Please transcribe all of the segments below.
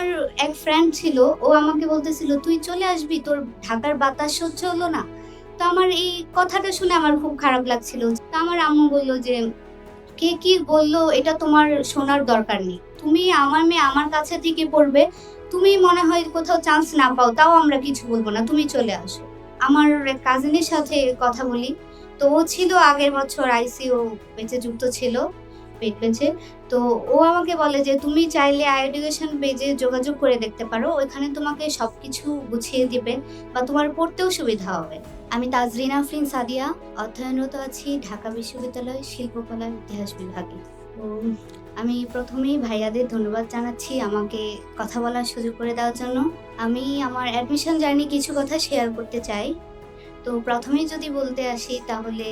আমার এক ফ্রেন্ড ছিল, ও আমাকে বলতেছিল, তুই চলে আসবি? তোর ঢাকার বাতাস সহ্য হলো না? তো আমার এই কথাটা শুনে আমার খুব খারাপ লাগছিল। তো আমার আম্মু বলল যে, কে কি বলল, এটা তোমার শোনার দরকার নেই। তুমি আমার মেয়ে আমার কাছে থেকে পড়বে। তুমি মনে হয় কোথাও চান্স না পাও, তাও আমরা কিছু বলব না। তুমি চলে আসো। আমার কাজিনের সাথে কথা বলি। তো ও ছিল আগের বছর আইসিইউ বেঁচে যুক্ত ছিল। বেঁচে তো ও আমাকে বলে যে তুমি চাইলে আই এডুকেশন পেজে যোগাযোগ করে দেখতে পারো, ওইখানে তোমাকে সব কিছু গুছিয়ে দিবে বা তোমার পড়তেও সুবিধা হবে। আমি তাজরিন আফরিন সাদিয়া, অধ্যয়নরত আছি ঢাকা বিশ্ববিদ্যালয় শিল্পকলা ইতিহাস বিভাগে। তো আমি প্রথমেই ভাইয়াদের ধন্যবাদ জানাচ্ছি আমাকে কথা বলার সুযোগ করে দেওয়ার জন্য। আমি আমার অ্যাডমিশন জার্নি কিছু কথা শেয়ার করতে চাই। তো প্রথমেই যদি বলতে আসি তাহলে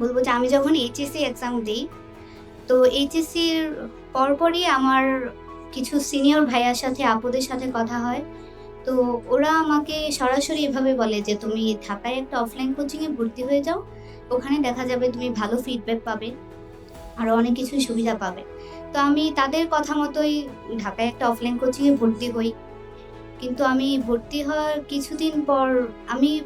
বলব যে আমি যখন এইচএসসি এক্সাম দিই তো এইচএসসির পরপরই আমার কিছু সিনিয়র ভাইয়ার সাথে, আপুদের সাথে কথা হয়। তো ওরা আমাকে সরাসরি এভাবে বলে যে, তুমি ঢাকায় একটা অফলাইন কোচিংয়ে ভর্তি হয়ে যাও। ওখানে দেখা যাবে তুমি ভালো ফিডব্যাক পাবে আরও অনেক কিছু সুবিধা পাবে। তো আমি তাদের কথা মতোই ঢাকায় একটা অফলাইন কোচিংয়ে ভর্তি হই। কিন্তু আমি ভর্তি হওয়ার কিছুদিন পর আমি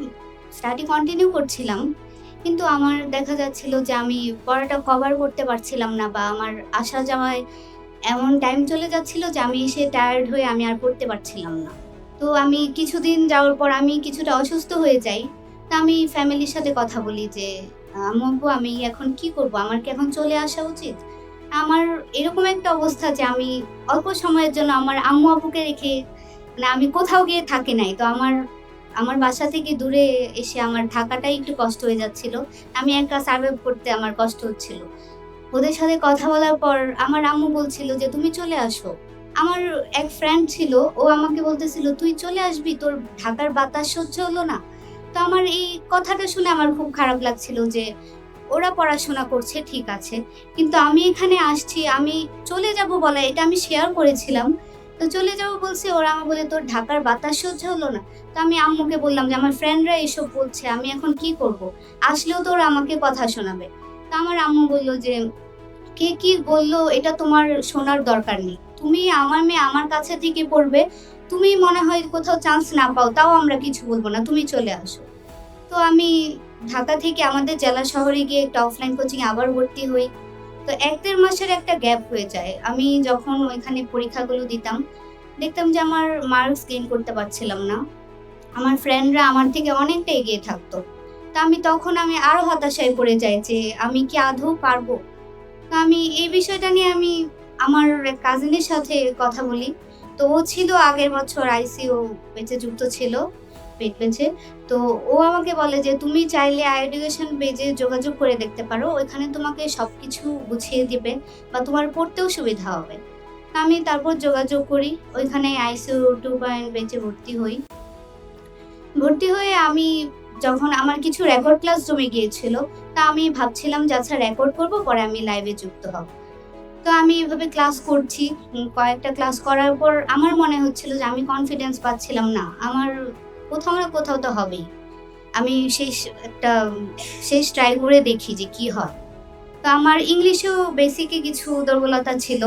স্টাডি কন্টিনিউ করছিলাম। কিন্তু আমার দেখা যাচ্ছিল যে আমি পড়াটা কভার করতে পারছিলাম না বা আমার আসা যাওয়ায় এমন টাইম চলে যাচ্ছিল যে আমি এসে টায়ার্ড হয়ে আমি আর পড়তে পারছিলাম না। তো আমি কিছুদিন যাওয়ার পর আমি কিছুটা অসুস্থ হয়ে যাই। তা আমি ফ্যামিলির সাথে কথা বলি যে, আম্মু আমি এখন কি করব? আমার কি এখন চলে আসা উচিত? আমার এরকম একটা অবস্থা যে আমি অল্প সময়ের জন্য আমার আম্মু, আব্বুকে রেখে মানে আমি কোথাও গিয়ে থাকি নাই। তো আমার আমার বাসা থেকে দূরে এসে আমার থাকাটাই একটু কষ্ট হয়ে যাচ্ছিল। আমি একা সার্ভাইভ করতে আমার কষ্ট হচ্ছিল। ওদের সাথে কথা বলার পর আমার আম্মু বলছিল যে, তুমি চলে আসো। আমার এক ফ্রেন্ড ছিল, ও আমাকে বলতেছিল, তুই চলে আসবি? তোর ঢাকার বাতাস সহ্য হলো না। তো আমার এই কথাটা শুনে আমার খুব খারাপ লাগছিল যে, ওরা পড়াশোনা করছে, ঠিক আছে। কিন্তু আমি এখানে আসছি, আমি চলে যাব বলা এটা আমি শেয়ার করেছিলাম। তো চলে যাব বলছে। ওরা আমার বলে, তোর ঢাকার বাতাস সহ্য হলো না। তো আমি আম্মুকে বললাম যে, আমার ফ্রেন্ডরা এসব বলছে, আমি এখন কি করব? আসলেও তো ওরা আমাকে কথা শোনাবে। তো আমার আম্মু বলল যে, কে কি বলল, এটা তোমার শোনার দরকার নেই। তুমি আমার মেয়ে আমার কাছে থেকে পড়বে। তুমি মনে হয় কোথাও চান্স না পাও, তাও আমরা কিছু বলব না। তুমি চলে আসো। তো আমি ঢাকা থেকে আমাদের জেলা শহরে গিয়ে একটা অফলাইন কোচিং আবার ভর্তি হই। তো এক দেড় মাসের একটা গ্যাপ হয়ে যায়। আমি যখন ওইখানে পরীক্ষাগুলো দিতাম, দেখতাম যে আমার মার্কস গেইন করতে পারছিলাম না। আমার ফ্রেন্ডরা আমার থেকে অনেকটা এগিয়ে থাকতো। তা আমি তখন আমি আরও হতাশায় পড়ে যাই যে আমি কি আদৌ পারব? তো আমি এই বিষয়টা নিয়ে আমি আমার কাজিনের সাথে কথা বলি। তো ও ছিল আগের বছর আইসিইউ বেঁচে যুক্ত ছিল। পেট বেঁচে তো ও আমাকে বলে যে, তুমি চাইলে আই এডুকেশন পেজে যোগাযোগ করে দেখতে পারো। ওইখানে তোমাকে সব কিছু গুছিয়ে দিবে বা তোমার পড়তেও সুবিধা হবে। আমি তারপর যোগাযোগ করি। ওইখানে আইসিইউ টু পয়েন্ট বেঁচে ভর্তি হই। ভর্তি হয়ে আমি যখন আমার কিছু রেকর্ড ক্লাস জমে গিয়েছিল, তা আমি ভাবছিলাম যে আচ্ছা রেকর্ড করব, পরে আমি লাইভে যুক্ত হব। তো আমি এভাবে ক্লাস করছি। কয়েকটা ক্লাস করার পর আমার মনে হচ্ছিল যে, আমি কনফিডেন্স পাচ্ছিলাম না। আমার কোথাও না কোথাও তো হবেই। আমি শেষ একটা, শেষ ট্রাই করে দেখি যে কি হয়। তো আমার ইংলিশেও বেসিকে কিছু দুর্বলতা ছিল।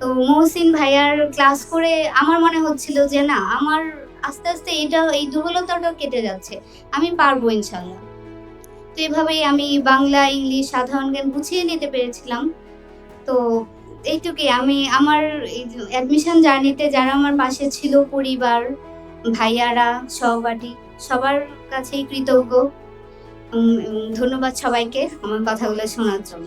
তো মহসিন ভাইয়ার ক্লাস করে আমার মনে হচ্ছিল যে না, আমার আস্তে আস্তে এটা, এই দুর্বলতাটা কেটে যাচ্ছে। আমি পারব ইনশাল্লাহ। তো এভাবেই আমি বাংলা, ইংলিশ, সাধারণ জ্ঞান গুছিয়ে নিতে পেরেছিলাম। তো এইটুকুই। আমি আমার এই অ্যাডমিশন জার্নিতে যারা আমার পাশে ছিল, পরিবার ভাইয়ারা সহপাঠী সবার কাছেই কৃতজ্ঞ। ধন্যবাদ সবাইকে আমার কথাগুলো শোনার জন্য।